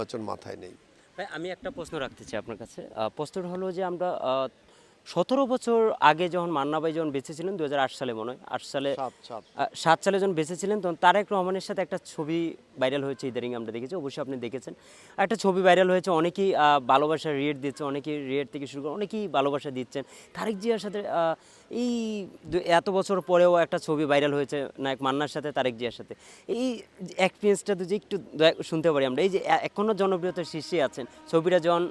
নির্বাচন মাথায় নেই। আমি একটা প্রশ্ন রাখতে চাই আপনার কাছে। প্রশ্নটা হলো যে আমরা সতেরো বছর আগে যখন মান্না ভাই যখন বেঁচে ছিলেন দু হাজার আট সালে মনে হয় আট সালে সাত সালে যখন বেঁচে ছিলেন তখন তারেক রহমানের সাথে একটা ছবি ভাইরাল হয়েছে ইদারিং আমরা দেখেছি অবশ্যই আপনি দেখেছেন। একটা ছবি ভাইরাল হয়েছে অনেকেই আহ, ভালোবাসার রিয়েট দিচ্ছে অনেকেই রিয়েট থেকে শুরু করে অনেকেই ভালোবাসা দিচ্ছেন। তারেক জিয়ার সাথে এই এত বছর পরেও একটা ছবি ভাইরাল হয়েছে নায়ক মান্নার সাথে তারেক জিয়ার সাথে। এই এক্সপিরিয়েন্সটা তো যে একটু শুনতে পারি আমরা এই যে এ- এখনও জনপ্রিয়তার শীর্ষে আছেন ছবিটা যখন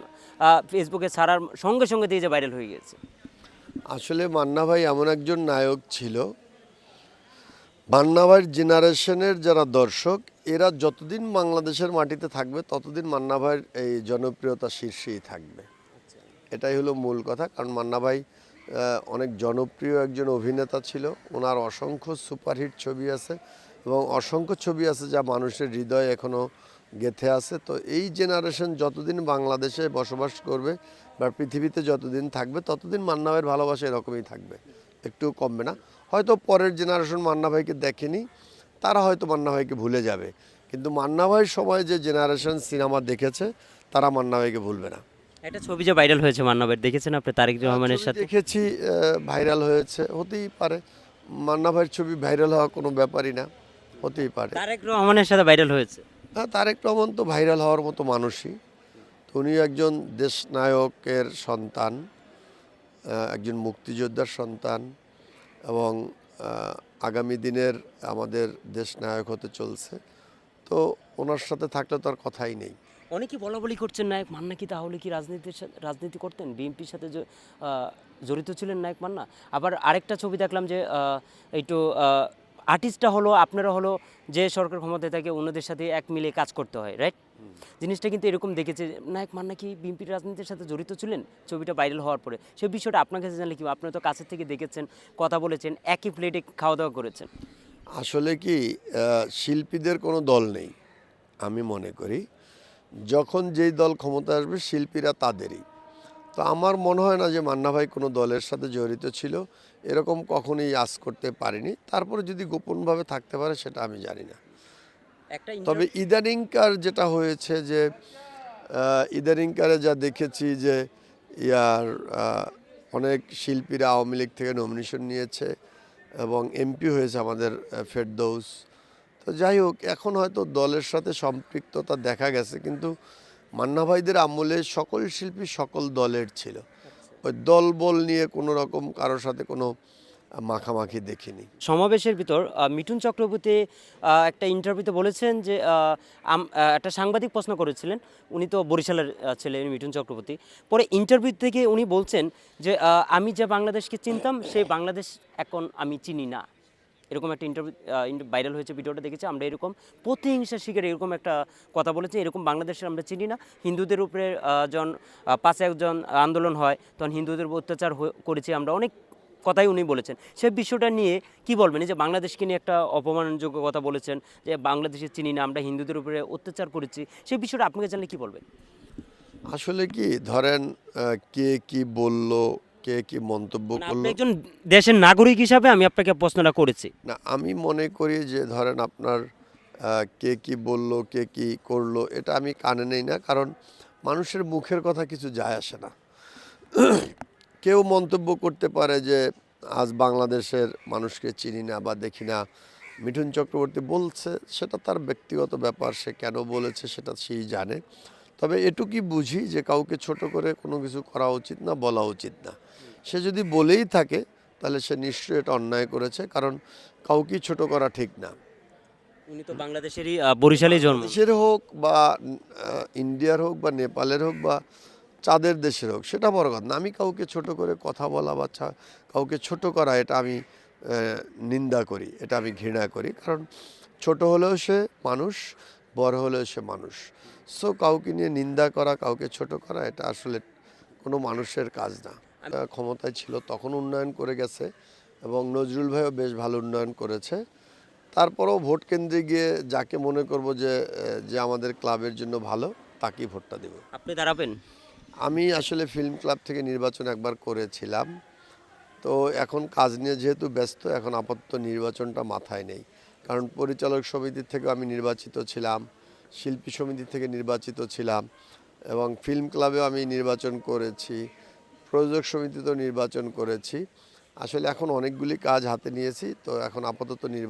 ফেসবুকে ছাড়ার সঙ্গে সঙ্গে দিয়ে যে ভাইরাল হয়ে গেছে আসলে মান্না ভাই এমন একজন নায়ক ছিল। মান্না ভাইয়ের জেনারেশনের যারা দর্শক, এরা যতদিন বাংলাদেশের মাটিতে থাকবে, ততদিন মান্না ভাইয়ের এই জনপ্রিয়তা শীর্ষেই থাকবে। এটাই হলো মূল কথা, কারণ মান্না ভাই অনেক জনপ্রিয় একজন অভিনেতা ছিল। ওনার অসংখ্য সুপারহিট ছবি আছে এবং অসংখ্য ছবি আছে যা মানুষের হৃদয় এখনও গেথে আছে। তো এই জেনারেশন যতদিন বাংলাদেশে বসবাস করবে বা পৃথিবীতে যতদিন থাকবে ততদিন মান্না ভাইয়ের ভালোবাসা এরকমই থাকবে। একটু কমবে না। হয়তো পরের জেনারেশন মান্না ভাইকে দেখেনি তারা হয়তো মান্না ভাইকে ভুলে যাবে। কিন্তু মান্না ভাইয়ের সময় যে জেনারেশন সিনেমা দেখেছে তারা মান্না ভাইকে ভুলবে না। একটা ছবি যে ভাইরাল হয়েছে মান্না ভাই দেখেছেন আপনি তারেক রহমানের সাথে? দেখেছি ভাইরাল হয়েছে হতেই পারে। মান্না ভাইয়ের ছবি ভাইরাল হওয়া কোনো ব্যাপারই না হতেই পারে। তারেক রহমানের সাথে ভাইরাল হয়েছে। হ্যাঁ তারেক রহমান তো ভাইরাল হওয়ার মতো মানুষই। তো উনি একজন দেশ নায়কের সন্তান একজন মুক্তিযোদ্ধার সন্তান এবং আগামী দিনের আমাদের দেশ নায়ক হতে চলছে। তো ওনার সাথে থাকলে তো আর কথাই নেই। অনেকে বলা বলি করছেন নায়ক মান্না কি তাহলে কি রাজনীতির রাজনীতি করতেন? বিএনপির সাথে জড়িত ছিলেন নায়ক মান্না? আবার আরেকটা ছবি দেখলাম যে একটু আর্টিস্টটা হলো, আপনারা হলো যে সরকার ক্ষমতায় থাকে, অন্যদের সাথে এক মিলে কাজ করতে হয় রাইট জিনিসটা কিন্তু এরকম দেখেছে, নায়ক মান্না কি বিএনপির রাজনীতির সাথে জড়িত ছিলেন? ছবিটা ভাইরাল হওয়ার পরে। সেই বিষয়টা আপনার কাছে জানলে কি আপনারা তো কাছের থেকে দেখেছেন, কথা বলেছেন, একই প্লেটে খাওয়া দাওয়া করেছেন। আসলে কি শিল্পীদের কোনো দল নেই, আমি মনে করি। যখন যেই দল ক্ষমতা আসবে, শিল্পীরা তাদেরই। তো আমার মনে হয় না যে মান্না ভাই কোনো দলের সাথে জড়িত ছিল। এরকম কখনোই আজ করতে পারিনি। তারপরে যদি গোপনভাবে থাকতে পারে সেটা আমি জানি না। তবে ইদানিংকার যেটা হয়েছে যে ইদানিংকারে যা দেখেছি যে ইয়ার অনেক শিল্পীরা আওয়ামী লীগ থেকে নমিনেশন নিয়েছে এবং এমপি হয়েছে আমাদের ফেরদৌস তো যাই হোক এখন হয়তো দলের সাথে সম্পৃক্ততা দেখা গেছে। কিন্তু মান্না ভাইদের আমলে সকল শিল্পী সকল দলের ছিল। ওই দল বল নিয়ে কোনো রকম কারোর সাথে কোনো মাখামাখি দেখিনি। সমাবেশের ভিতর মিঠুন চক্রবর্তী একটা ইন্টারভিউতে বলেছেন যে একটা সাংবাদিক প্রশ্ন করেছিলেন। উনি তো বরিশালের ছেলে মিঠুন চক্রবর্তী। পরে ইন্টারভিউ থেকে উনি বলছেন যে আমি যে বাংলাদেশকে চিনতাম, সেই বাংলাদেশ এখন আমি চিনি না। এরকম একটা ইন্টারভিউ ভাইরাল হয়েছে ভিডিওটা দেখেছি, আমরা এরকম প্রতিহিংসা শিকার এরকম একটা কথা বলেছি, এরকম বাংলাদেশের আমরা চিনি না। হিন্দুদের উপরে যখন পাঁচে একজন আন্দোলন হয়, তখন হিন্দুদের উপর অত্যাচার করেছি আমরা, অনেক কথাই উনি বলেছেন। সে বিষয়টা নিয়ে কি বলবেন? যে বাংলাদেশকে নিয়ে একটা অপমানযোগ্য কথা বলেছেন, যে বাংলাদেশে চিনি না, আমরা হিন্দুদের উপরে অত্যাচার করেছি সেই বিষয়টা আপনাকে জানলে কি বলবেন? আসলে কি, ধরেন কে কি বলল কে কি মন্তব্য মানে করল? একজন দেশের নাগরিক হিসাবে আমি আপনাকে প্রশ্নটা করেছি। না আমি মনে করি যে ধরেন আপনার কে কি বলল কে কি করল এটা আমি কানে নেই না কারণ মানুষের মুখের কথা কিছু যায় আসে না। কেউ মন্তব্য করতে পারে যে আজ বাংলাদেশের মানুষকে চিনি না বা দেখি না মিঠুন চক্রবর্তী বলছে সেটা তার ব্যক্তিগত ব্যাপার সে কেন বলেছে সেটা সেই জানে। তবে এটুকুই বুঝি যে কাউকে ছোট করে কোনো কিছু করা উচিত না বলা উচিত না। সে যদি বলেই থাকে তাহলে সে নিশ্চয়ই এটা অন্যায় করেছে কারণ কাউকেই ছোট করা ঠিক না। উনি তো বাংলাদেশেরই আহ, বরিশালেই জন্ম। দেশের হোক বা ইন্ডিয়ার হোক বা নেপালের হোক বা চাঁদের দেশের হোক সেটা বড় কথা না। আমি কাউকে ছোট করে কথা বলা বা কাউকে ছোট করা এটা আমি নিন্দা করি এটা আমি ঘৃণা করি। কারণ ছোট হলেও সে মানুষ বড় হলেও সে মানুষ। সো কাউকে নিয়ে নিন্দা করা কাউকে ছোট করা এটা আসলে কোনো মানুষের কাজ না। ক্ষমতায় ছিল তখন উন্নয়ন করে গেছে এবং নজরুল ভাইও বেশ ভালো উন্নয়ন করেছে। তারপরেও ভোট কেন্দ্রে গিয়ে যাকে মনে করব যে যে আমাদের ক্লাবের জন্য ভালো তাকেই ভোটটা দেব। আপনি দাঁড়াবেন? আমি আসলে ফিল্ম ক্লাব থেকে নির্বাচন একবার করেছিলাম। তো এখন কাজ নিয়ে যেহেতু ব্যস্ত এখন আপাতত নির্বাচনটা মাথায় নেই। কারণ পরিচালক সমিতির থেকে আমি নির্বাচিত ছিলাম। শিল্পী সমিতি থেকে নির্বাচিত ছিলাম এবং ফিল্ম ক্লাবেও আমি নির্বাচন করেছি, প্রযোজক সমিতিতেও নির্বাচন করেছি। আসলে এখন অনেকগুলি কাজ হাতে নিয়েছি, তো এখন আপাতত নির্বাচন